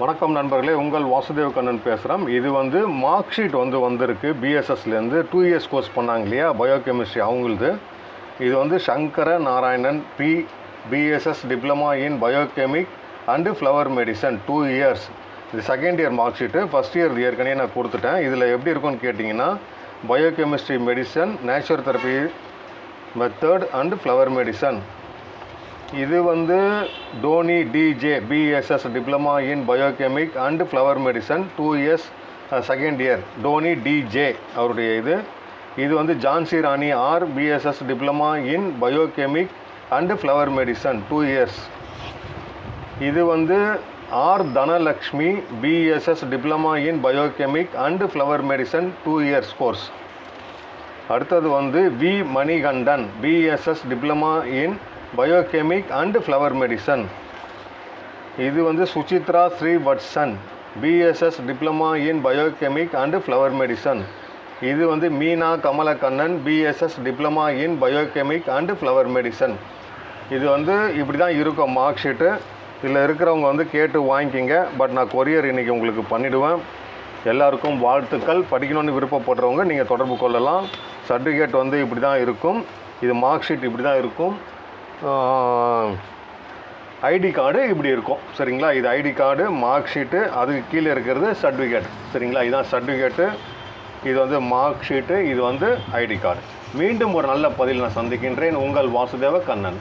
வணக்கம் நண்பர்களே உங்கள் வாசுதேவ் கண்ணன் பேசுகிறேன் இது வந்து மார்க் ஷீட் வந்து வந்திருக்கு. பிஎஸ்எஸ்லேருந்து டூ இயர்ஸ் கோர்ஸ் பண்ணாங்க இல்லையா? பயோகெமிஸ்ட்ரி அவங்களுது. இது வந்து Sankara Narayanan B BSS diploma in biochemic and flower medicine two years இது second year mark sheet. First year ஏற்கனவே நான் கொடுத்துட்டேன். இதில் எப்படி இருக்கும்னு கேட்டிங்கன்னா biochemistry medicine natural therapy method and flower medicine இது வந்து Tony DJ BSS diploma in biochemic and flower medicine two years second year Tony DJ அவருடைய இது. இது வந்து Jhansi Rani R BSS diploma in biochemic and flower medicine two years இது வந்து R Dhanalakshmi BSS diploma in biochemic and flower medicine two years course அடுத்தது வந்து V Manikandan BSS diploma in biochemic and flower medicine இது வந்து Suchitra Srivatsan BSS diploma in biochemic and flower medicine இது வந்து Meena Kamalakkannan BSS diploma in biochemic and flower medicine இது வந்து இப்படி தான் இருக்கும் மார்க் ஷீட்டு இதில் இருக்கிறவங்க வந்து கேட்டு வாங்கிக்கிங்க. பட் நான் கொரியர் இன்றைக்கி உங்களுக்கு பண்ணிவிடுவேன் எல்லாருக்கும் வாழ்த்துக்கள். படிக்கணும்னு விருப்பப்படுறவங்க நீங்கள் தொடர்பு கொள்ளலாம். சர்டிஃபிகேட் வந்து இப்படி தான் இருக்கும். இது மார்க் ஷீட் இப்படி தான் இருக்கும். ஐடி கார்டு இப்படி இருக்கும். சரிங்களா? இது ஐடி கார்டு மார்க் ஷீட்டு அதுக்கு கீழே இருக்கிறது சர்டிஃபிகேட். சரிங்களா? இதுதான் சர்டிஃபிகேட்டு. இது வந்து மார்க் ஷீட்டு இது வந்து ஐடி கார்டு. மீண்டும் ஒரு நல்ல பதில் நான் சந்திக்கின்றேன். உங்கள் வாசுதேவ கண்ணன்.